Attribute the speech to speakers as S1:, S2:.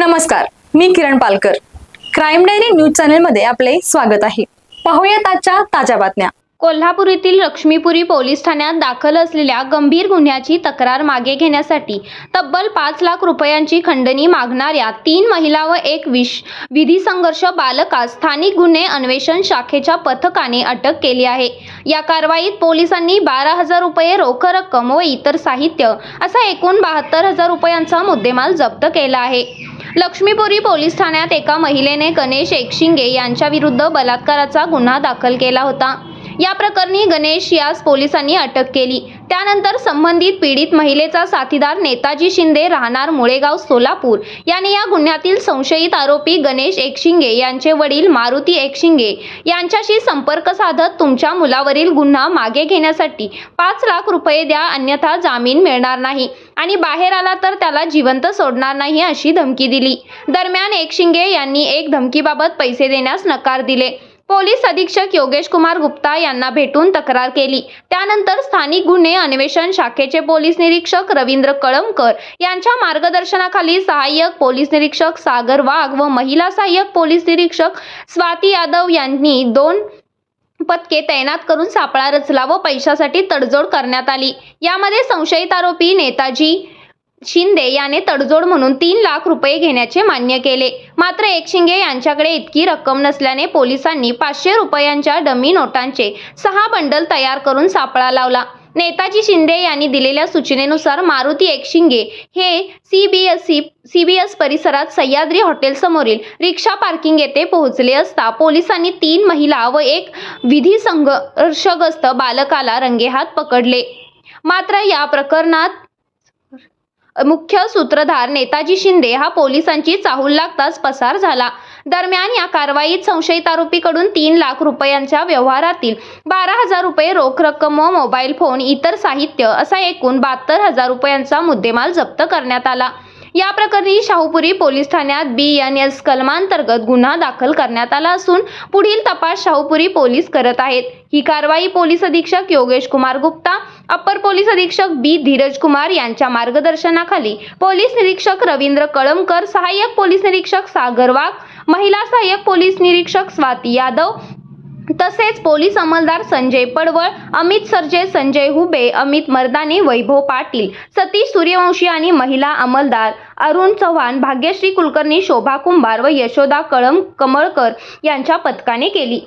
S1: नमस्कार मी Kiran Palkar. Crime diary news चॅनलमध्ये आपले स्वागत आहे. पाहूयात आजच्या ताज्या बातम्या.
S2: कोल्हापूर येथील लक्ष्मीपुरी पोलीस ठाण्यात दाखल असलेल्या गंभीर गुन्ह्याची तक्रार मागे घेण्यासाठी तब्बल पाच लाख रुपयांची खंडणी मागणाऱ्या तीन महिला व एक विश विधी संघर्ष बालकास स्थानिक गुन्हे अन्वेषण शाखेच्या पथकाने अटक केली आहे. या कारवाईत पोलिसांनी बारा हजार रुपये रोख रक्कम व इतर साहित्य असा एकूण बहात्तर हजार रुपयांचा मुद्देमाल जप्त केला आहे. लक्ष्मीपुरी पोलीस ठाण्यात एका महिलेने गणेश एकशिंगे यांच्याविरुद्ध बलात्काराचा गुन्हा दाखल केला होता. या प्रकरणी गणेश यास पोलिसांनी अटक केली. त्यानंतर संबंधित पीडित महिलेचा साथीदार नेताजी शिंदे राहणार मुळेगाव सोलापूर. याने या गुन्ह्यातील संशयित आरोपी गणेश एकशिंगे यांचे वडील मारुती एकशिंगे यांच्याशी संपर्क साधत तुमच्या मुलावरील गुन्हा मागे घेण्यासाठी पाच लाख रुपये द्या अन्यथा जामीन मिळणार नाही आणि बाहेर आला तर त्याला जिवंत सोडणार नाही अशी धमकी दिली. दरम्यान एकशिंगे यांनी एक धमकीबाबत पैसे देण्यास नकार दिले. पोलीस अधीक्षक योगेश कुमार गुप्ता यांना भेटून तक्रार केली. त्यानंतर स्थानिक गुन्हे अन्वेषण शाखेचे पोलीस निरीक्षक रवींद्र कळमकर यांच्या मार्गदर्शनाखाली सहाय्यक पोलीस निरीक्षक सागर वाघ व महिला सहाय्यक पोलीस निरीक्षक स्वाती यादव यांनी दोन पथके तैनात करून सापळा रचला व पैशासाठी तडजोड करण्यात आली. यामध्ये संशयित आरोपी नेताजी शिंदे याने तडजोड म्हणून तीन लाख रुपये घेण्याचे मान्य केले. मात्र एकशिंगे यांच्याकडे इतकी रक्कम नसल्याने पोलिसांनी पाचशे रुपयांच्या डमी नोटांचे सहा बंडल तयार करून सापळा लावला. नेताजी शिंदे यांनी दिलेल्या सूचनेनुसार मारुती एकशिंगे हे सीबीएसई सीबीएस परिसरात सह्याद्री हॉटेलसमोरील रिक्षा पार्किंग येथे पोहोचले असता पोलिसांनी तीन महिला व एक विधी संघर्षग्रस्त बालकाला रंगेहात पकडले. मात्र या प्रकरणात मुख्य सूत्रधार नेताजी शिंदे हा पोलिसांची चाहूल लागताच पसार झाला. दरम्यान या कारवाईत संशयित आरोपीकडून तीन लाख रुपयांच्या व्यवहारातील बारा हजार रुपये रोख रक्कम व मोबाईल फोन इतर साहित्य असा एकूण बहात्तर हजार रुपयांचा मुद्देमाल जप्त करण्यात आला. या प्रकरणी शाहूपुरी पोलीस ठाण्यात बी एन एस कलमांतर्गत गुन्हा दाखल करण्यात आला असून पुढील तपास शाहूपुरी पोलीस करत आहेत. ही कारवाई पोलीस अधीक्षक योगेश कुमार गुप्ता अप्पर पोलीस अधीक्षक बी धीरज कुमार यांच्या मार्गदर्शनाखाली पोलीस निरीक्षक रवींद्र कळमकर सहाय्यक पोलीस निरीक्षक सागर वाघ महिला सहाय्यक पोलीस निरीक्षक स्वाती यादव तसेच पोलीस अंमलदार संजय पडवळ अमित सरजे संजय हुबे अमित मर्दाने वैभव पाटील सतीश सूर्यवंशी आणि महिला अंमलदार अरुण चव्हाण भाग्यश्री कुलकर्णी शोभा कुंभार व यशोदा कळम कमळकर यांच्या पथकाने केली.